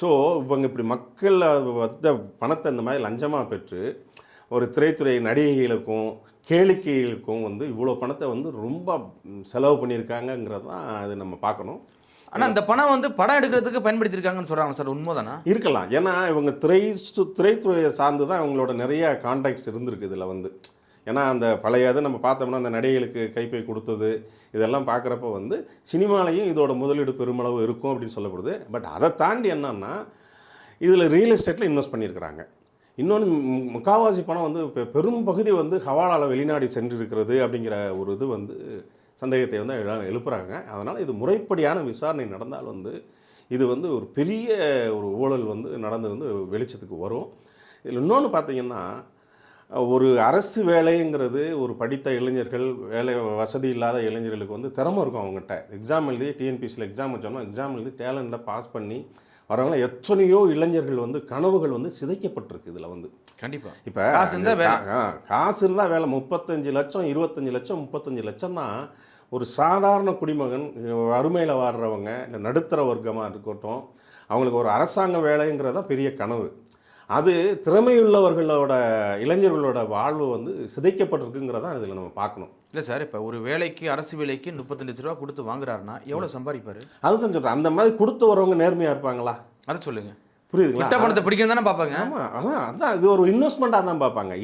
So இவங்க இப்படி மக்கள் வந்த பணத்தை இந்த மாதிரி லஞ்சமாக பெற்று ஒரு திரைத்துறை நடிகைகளுக்கும் கேளிக்கைகளுக்கும் வந்து இவ்வளோ பணத்தை வந்து ரொம்ப செலவு பண்ணியிருக்காங்கங்கிறது தான் அது நம்ம பார்க்கணும். ஆனா அந்த பணம் வந்து படம் எடுக்கிறதுக்கு பயன்படுத்தியிருக்காங்கன்னு சொல்றாங்க சார். உண்மைதானா? இருக்கலாம். ஏன்னா இவங்க திரை திரைத்துறையை சார்ந்து தான் இவங்களோட நிறைய கான்டாக்ட்ஸ் இருந்திருக்கு இதில் வந்து. ஏன்னா அந்த பழைய இது நம்ம பார்த்தோம்னா அந்த நடிகைகளுக்கு கைப்பை கொடுத்தது இதெல்லாம் பார்க்குறப்ப வந்து சினிமாலையும் இதோட முதலீடு பெருமளவு இருக்கும் அப்படின்னு சொல்லப்படுது. பட் அதை தாண்டி என்னன்னா இதில் ரியல் எஸ்டேட்டில் இன்வெஸ்ட் பண்ணியிருக்கிறாங்க. இன்னொன்று முக்காவாசி பணம் வந்து பெரும் பகுதி வந்து ஹவாலாவில் வெளிநாடு சென்றிருக்கிறது அப்படிங்கிற ஒரு இது வந்து சந்தேகத்தை வந்து எழ- அதனால் இது முறைப்படியான விசாரணை நடந்தால் வந்து இது வந்து ஒரு பெரிய ஒரு ஊழல் வந்து நடந்து வந்து வெளிச்சத்துக்கு வரும். இதில் இன்னொன்று பார்த்தீங்கன்னா ஒரு அரசு வேலைங்கிறது ஒரு படித்த இளைஞர்கள் வேலை வசதி இல்லாத இளைஞர்களுக்கு வந்து திறமை இருக்கும் அவங்ககிட்ட. எக்ஸாம் எழுதி டிஎன்பிசியில் எக்ஸாம் வச்சோம்னா எக்ஸாம் எழுதி டேலண்ட்டை பாஸ் பண்ணி வரவங்க எத்தனையோ இளைஞர்கள் வந்து கனவுகள் வந்து சிதைக்கப்பட்டிருக்கு இதில் வந்து. கண்டிப்பா. இப்போ காசு இருந்தா வேலை. காசு இருந்தால் வேலை. முப்பத்தஞ்சு லட்சம் இருபத்தஞ்சு லட்சம் முப்பத்தஞ்சு லட்சம்னா ஒரு சாதாரண குடிமகன் வறுமையில் வாடுறவங்க இல்லை நடுத்தர வர்க்கமாக இருக்கட்டும் அவங்களுக்கு ஒரு அரசாங்க வேலைங்கிறதா பெரிய கனவு. அது திறமையுள்ளவர்களோட இளைஞர்களோட வாழ்வு வந்து சிதைக்கப்பட்டிருக்குங்கிறதான் இதில் நம்ம பார்க்கணும். இல்ல சார் இப்ப ஒரு வேலைக்கு அரசு வேலைக்கு முப்பத்தஞ்சு லட்ச ரூபா கொடுத்து வாங்குறாருன்னா எவ்வளவு சம்பாதிப்பாரு? அதுதான் சொல்கிறேன் அந்த மாதிரி கொடுத்து வரவங்க நேர்மையாக இருப்பாங்களா? அதை சொல்லுங்க. புரியுதுங்களா? விட்ட பணத்தை பிடிக்கும் தானே பார்ப்பாங்க? ஆமாம் அதான் அதான். இது ஒரு இன்வெஸ்ட்மெண்ட்டாக தான் பார்ப்பாங்க.